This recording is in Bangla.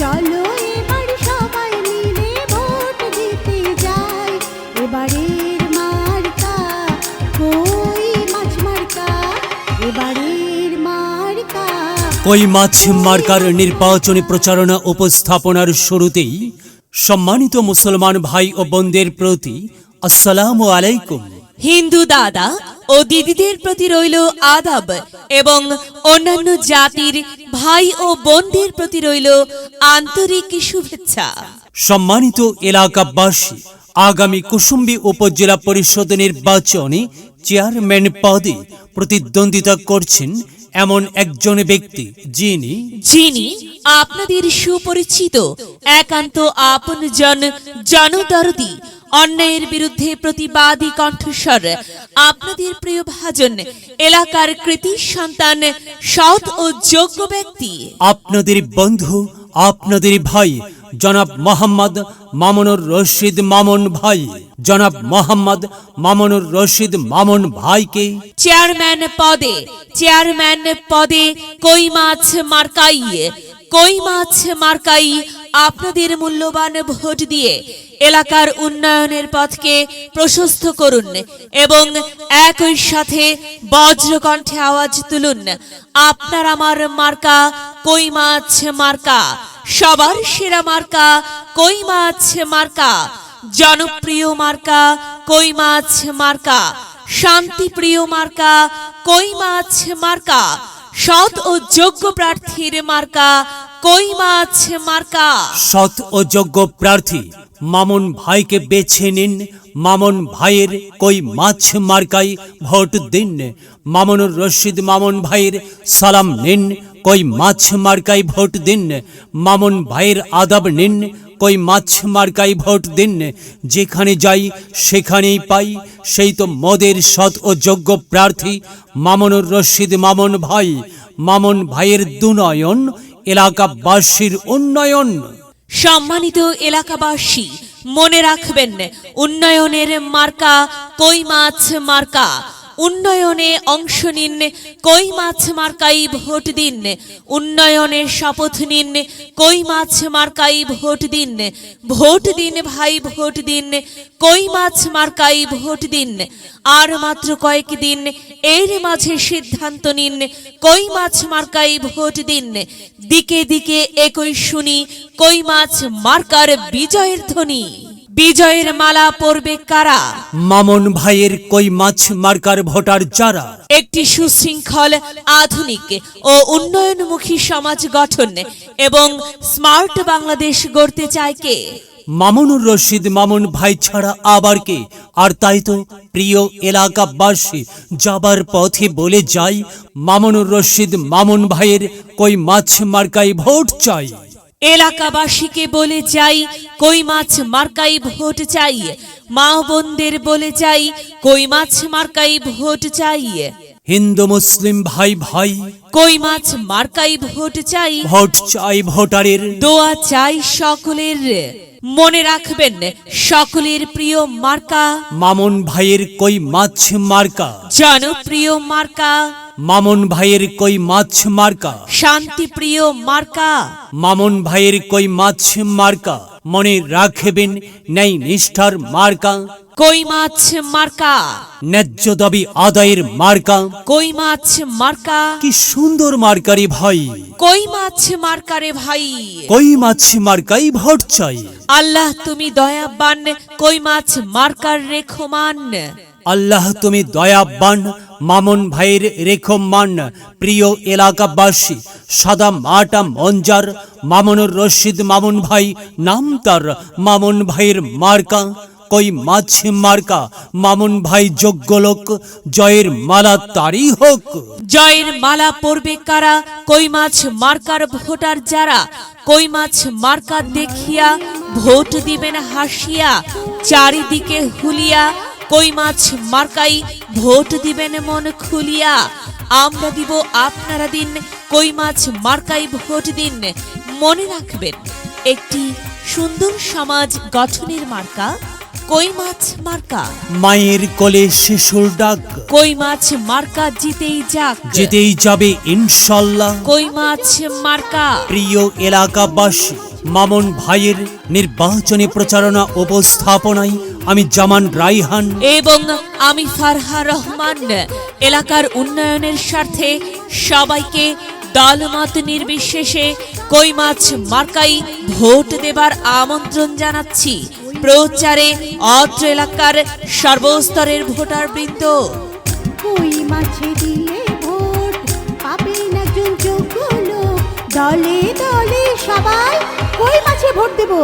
চলো এবার সবাই মিলে ভোট দিতে যাই। এবারের মার্কা কই মাছ মার্কা? এবারের মার্কা কই মাছ মার্কার নির্বাচনী প্রচারণা উপস্থাপনার শুরুতেই সম্মানিত মুসলমান ভাই ও বোনদের প্রতি আসসালামু আলাইকুম। হিন্দু দাদা ও দিদিদের প্রতি রইল আদাব এবং অন্যান্য জাতির ভাই ও বোনদের প্রতি রইল আন্তরিক শুভেচ্ছা। সম্মানিত এলাকাবাসী আগামী কুসুম্বী উপজেলা পরিষদ নির্বাচনে চেয়ারম্যান পদে প্রতিদ্বন্দ্বিতা করছেন এমন একজন ব্যক্তি যিনি যিনি আপনাদের সুপরিচিত একান্ত আপনজন জনদরদি অন্যায়ের বিরুদ্ধে প্রতিবাদী কণ্ঠস্বর। আপনাদের প্রিয় ভাজন এলাকার কৃতি সন্তান সৎ ও যোগ্য ব্যক্তি। আপনাদের বন্ধু আপনাদের ভাই জনাব মোহাম্মদ মামুনুর রশিদ মামুন ভাই। জনাব মোহাম্মদ মামুনুর রশিদ মামুন ভাইকে চেয়ারম্যান পদে চেয়ারম্যান পদে কই মাছ মার্কাই কই মাছ মার্কাই আপনাদের মূল্যবান ভোট দিয়ে এলাকার উন্নয়নের পথকে প্রশস্ত করুন এবং একই সাথে বজ্রকণ্ঠে আওয়াজ তুলুন। আপনার আমার মার্কা কই মাছ মার্কা? সবার সেরা মার্কা কই মাছ মার্কা? জনপ্রিয় মার্কা কই মাছ মার্কা? শান্তিপ্রিয় মার্কা কই মাছ মার্কা? সৎ ও যোগ্য প্রার্থীর মার্কা কই মাছ মার্কা? সৎ ও যোগ্য প্রার্থী মামুন ভাইকে বেছে নিন। মামুন ভাইয়ের কই মাছ মার্কাই ভোট দিন। মামুনুর রশিদ মামুন ভাইয়ের সালাম নিন। কই মাছ মার্কাই ভোট দিন। মামুন ভাইয়ের আদাব নিন। কই মাছ মার্কাই ভোট দিন। যেখানে যাই, সেখানেই পাই। সেই তো মদের সৎ ও যোগ্য প্রার্থী মামুনুর রশিদ মামুন ভাই। মামুন ভাইয়ের দুনয়ন, এলাকাবাসীর উন্নয়ন। সম্মানিত এলাকাবাসী, মনে রাখবেন, উন্নয়নের মার্কা কই মাছ মার্কা? উন্নয়নে অংশ নিন, কই মাছ মার্কাই ভোট দিন। উন্নয়নের শপথ নিন, কই মাছ মার্কাই ভোট দিন। ভোট দিন ভাই, ভোট দিন, কই মাছ মার্কাই ভোট দিন। আর মাত্র কয়েক দিন, এর মাঝে সিদ্ধান্ত নিন, কই মাছ মার্কাই ভোট দিন। দিকে দিকে একই শুনি, কই মাছ মার্কার বিজয়ের ধ্বনি। বিজয়ের মালা পরবে কারা? মামন ভাইয়ের কই মাছ মার্কার ভোটার যারা? একটি সুশৃঙ্খল আধুনিক ও উন্নয়নমুখী সমাজ গঠন এবং স্মার্ট বাংলাদেশ গড়তে চায় কে? মামুনুর রশিদ মামুন ভাই ছাড়া আবার কে? আর তাই তো প্রিয় এলাকাবাসী যাবার পথে বলে যাই মামুনুর রশিদ মামুন ভাইয়ের কই মাছ মার্কাই ভোট চাই। এলাকাবাসীকে বলে যাই কই মাছ মার্কাই ভোট চাই। মা বোনদের বলে যাই কই মাছ মার্কাই ভোট চাই। হিন্দু মুসলিম ভাই ভাই। কই মাছ মার্কাই ভোট চাই। ভোট চাই ভোটারের। দোয়া চাই সকলের। মনে রাখবেন সকলের প্রিয় মার্কা। মামুন ভাইয়ের কই মাছ মার্কা? জনপ্রিয় মার্কা। মামুন ভাইয়ের কই মাছ মার্কা? শান্তিপ্রিয় মার্কা। মামুন ভাইয়ের কই মাছ মার্কা? মনে রাখবেন নেই নিষ্ঠার মার্কা। কই মাছ মার্কা? ন্যায্য দাবি আদায়ের মার্কা? কই মাছ মার্কা? কি সুন্দর মার্কারি ভাই। কই মাছ মার্কারে ভাই? কই মাছ মার্কাই ভোট চাই। আল্লাহ তুমি দয়াবান কই মাছ মার্কার রেখমান? আল্লাহ তুমি দয়াবান মামুন ভাইয়ের রেখো মান প্রিয় এলাকাবাসী সাদা মাটা মঞ্জার মামুনুর রশিদ মামুন ভাই নাম তার। মামুন ভাইয়ের মার্কা। কই মাছ মার্কা? মামুন ভাই যোগ্য লোক, জয়ের মালা তারই হোক। জয়ের মালা পরবে কারা? কই মাছ মার্কার ভোটার যারা? কই মাছ মার্কা দেখিয়া ভোট দিবেন হাসিয়া, চারিদিকে হুলিয়া? কই মাছ মার্কাই ভোট দিবেন মন খুলিয়া? আমরা দিব আপনারা দিন, কই মাছ মার্কাই ভোট দিন, মনে রাখবেন, একটি সুন্দর সমাজ গঠনের মার্কা। কই মাছ মার্কা? মায়ের কোলে শিশুর ডাক। কই মাছ মার্কা জিতেই যাক। যেতেই যাবে ইনশাল্লাহ। কই মাছ মার্কা? প্রিয় এলাকাবাসী মামন ভাইয়ের নির্বাচনী প্রচারণা উপস্থাপনায় আমি জামান রাইহান এবং আমি ফারহা রহমান। এলাকার উন্নয়নের স্বার্থে সবাইকে দলমত নির্বিশেষে কই মাছ মার্কাই ভোট দেবার আমন্ত্রণ জানাচ্ছি। প্রচারে অত্র এলাকার সর্বস্তরের ভোটার বৃন্দ ভোট? দলে দলে সবাই কই মাছে ভোট দেবো?